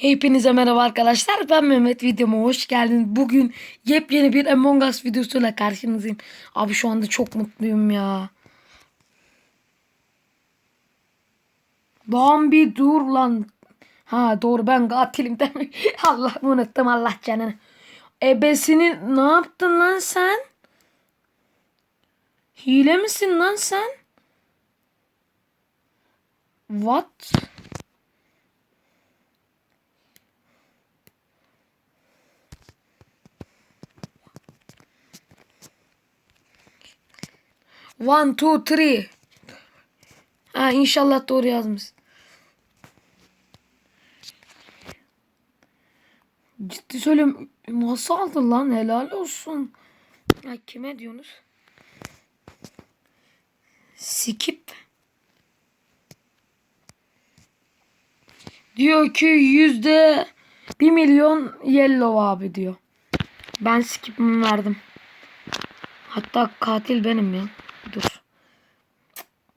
Hepinize merhaba arkadaşlar. Ben Mehmet videoma hoş geldiniz. Bugün yepyeni bir Among Us videosuyla karşınızdayım. Abi şu anda çok mutluyum ya. Lan bir dur lan. Ha doğru ben katilim mi? Allah unuttum Allah canını. Ebesini ne yaptın lan sen? Hile misin lan sen? What? One, two, three. Ha inşallah doğru yazmış. Ciddi söylüyorum. Nasıl aldın lan? Helal olsun. Ya kime diyorsunuz? Skip. Diyor ki yüzde bir milyon yellow abi diyor. Ben skip'imi verdim. Hatta katil benim ya. Dur.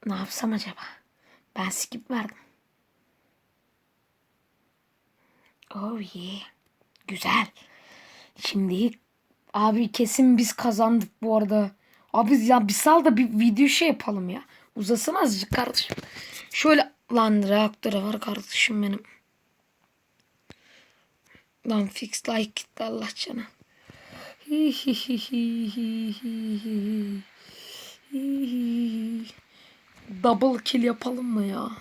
Ne yapsam acaba? Ben skip verdim. Oh yeah. Güzel. Şimdi abi kesin biz kazandık bu arada. Abi ya bir sal da bir video şey yapalım ya. Uzasın azıcık kardeşim. Şöyle lan reaktörü var kardeşim benim. Lan fix like gitti Allah canı. Hi hi hi hi hi hi hi. Double kill yapalım mı ya?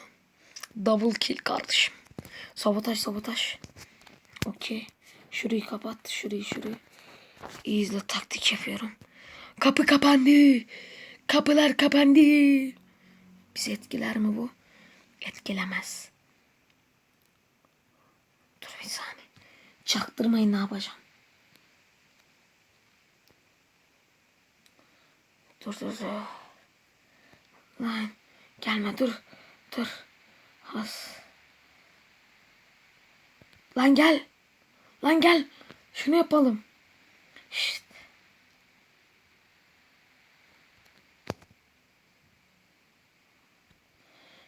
Double kill kardeşim. Sabotaj sabotaj. Okey. Şurayı kapat. Şurayı şurayı. İyi izle taktik yapıyorum. Kapı kapandı. Kapılar kapandı. Bizi etkiler mi bu? Etkilemez. Dur bir saniye. Çaktırmayın ne yapacağım. Dur dur dur. Lan gelme dur. Dur. Has. Lan gel. Lan gel. Şunu yapalım. Şşt.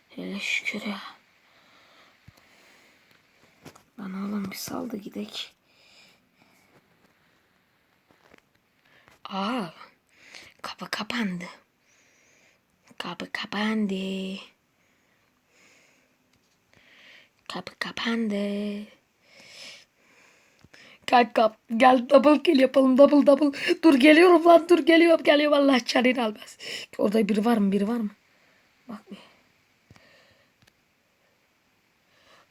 Hele şükür ya. Lan oğlum bir saldı gidek. Aa. Kapı kapandı. Kapı kapandı. Kapı kapandı. Kalk kap. Gel double kill yapalım. Double double. Dur geliyorum lan. Dur geliyorum. Geliyorum. Allah canını almaz. Orada biri var mı? Biri var mı? Bak bir.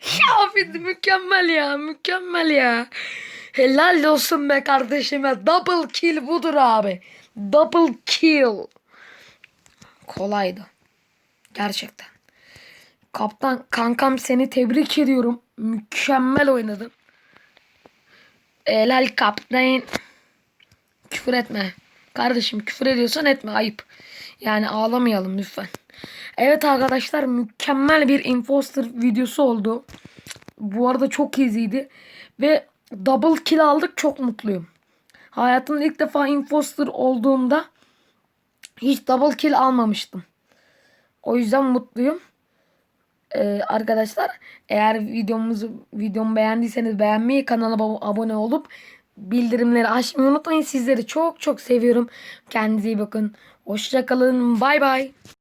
Ya abi mükemmel ya. Mükemmel ya. Helal olsun be kardeşime. Double kill budur abi. Double kill. Kolaydı. Gerçekten. Kaptan kankam seni tebrik ediyorum. Mükemmel oynadın. Helal kaptan. Küfür etme. Kardeşim küfür ediyorsan etme ayıp. Yani ağlamayalım lütfen. Evet arkadaşlar mükemmel bir imposter videosu oldu. Bu arada çok iziydi. Ve double kill aldık çok mutluyum. Hayatımda ilk defa imposter olduğumda hiç double kill almamıştım. O yüzden mutluyum. Ee, arkadaşlar eğer videomuzu videomu beğendiyseniz beğenmeyi kanala abone olup bildirimleri açmayı unutmayın. Sizleri çok çok seviyorum. Kendinize iyi bakın. Hoşçakalın. Bay bay.